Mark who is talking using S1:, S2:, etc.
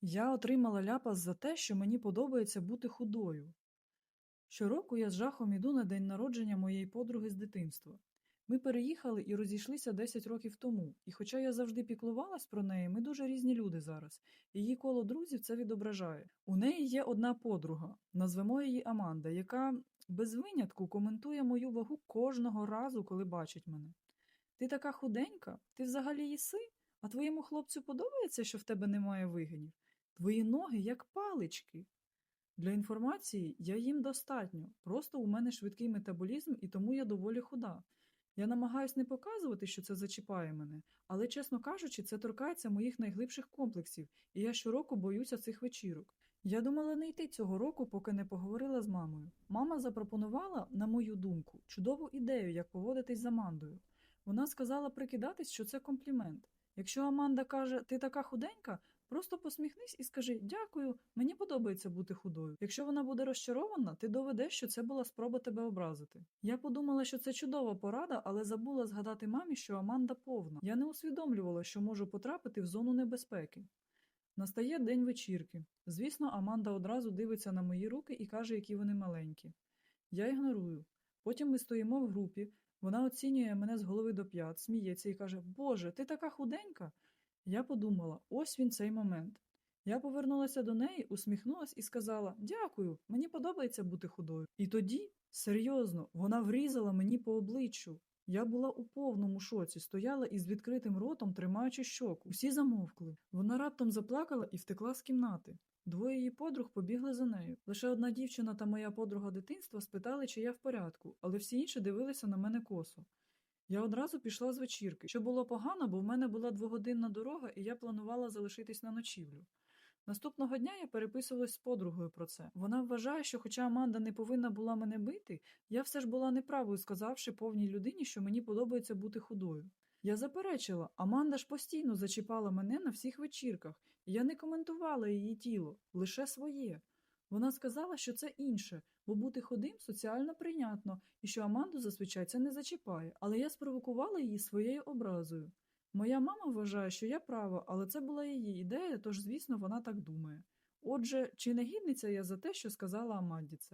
S1: Я отримала ляпас за те, що мені подобається бути худою. Щороку я з жахом іду на день народження моєї подруги з дитинства. Ми переїхали і розійшлися 10 років тому, і хоча я завжди піклувалась про неї, ми дуже різні люди зараз. Її коло друзів це відображає. У неї є одна подруга, назвемо її Аманда, яка без винятку коментує мою вагу кожного разу, коли бачить мене. Ти така худенька, ти взагалі їси, а твоєму хлопцю подобається, що в тебе немає вигинів? Твої ноги як палички. Для інформації я їм достатньо, просто у мене швидкий метаболізм і тому я доволі худа. Я намагаюсь не показувати, що це зачіпає мене, але, чесно кажучи, це торкається моїх найглибших комплексів, і я щороку боюся цих вечірок. Я думала не йти цього року, поки не поговорила з мамою. Мама запропонувала, на мою думку, чудову ідею, як поводитись з Амандою. Вона сказала прикидатись, що це комплімент. Якщо Аманда каже, ти така худенька, просто посміхнись і скажи дякую, мені подобається бути худою. Якщо вона буде розчарована, ти доведеш, що це була спроба тебе образити. Я подумала, що це чудова порада, але забула згадати мамі, що Аманда повна. Я не усвідомлювала, що можу потрапити в зону небезпеки. Настає день вечірки. Звісно, Аманда одразу дивиться на мої руки і каже, які вони маленькі. Я ігнорую. Потім ми стоїмо в групі. Вона оцінює мене з голови до п'ят, сміється і каже: Боже, ти така худенька. Я подумала, ось він цей момент. Я повернулася до неї, усміхнулась і сказала: Дякую, мені подобається бути худою. І тоді, серйозно, вона врізала мені по обличчю. Я була у повному шоці, стояла із відкритим ротом, тримаючи щоку. Усі замовкли. Вона раптом заплакала і втекла з кімнати. Двоє її подруг побігли за нею. Лише одна дівчина та моя подруга дитинства спитали, чи я в порядку, але всі інші дивилися на мене косо. Я одразу пішла з вечірки, що було погано, бо в мене була двогодинна дорога, і я планувала залишитись на ночівлю. Наступного дня я переписувалась з подругою про це. Вона вважає, що, хоча Аманда не повинна була мене бити, я все ж була неправою, сказавши повній людині, що мені подобається бути худою. Я заперечила, Аманда ж постійно зачіпала мене на всіх вечірках, і я не коментувала її тіло, лише своє. Вона сказала, що це інше, бо бути ходим соціально прийнятно, і що Аманду зазвичай це не зачіпає, але я спровокувала її своєю образою. Моя мама вважає, що я права, але це була її ідея, тож, звісно, вона так думає. Отже, чи не гідниця я за те, що сказала Аманді це?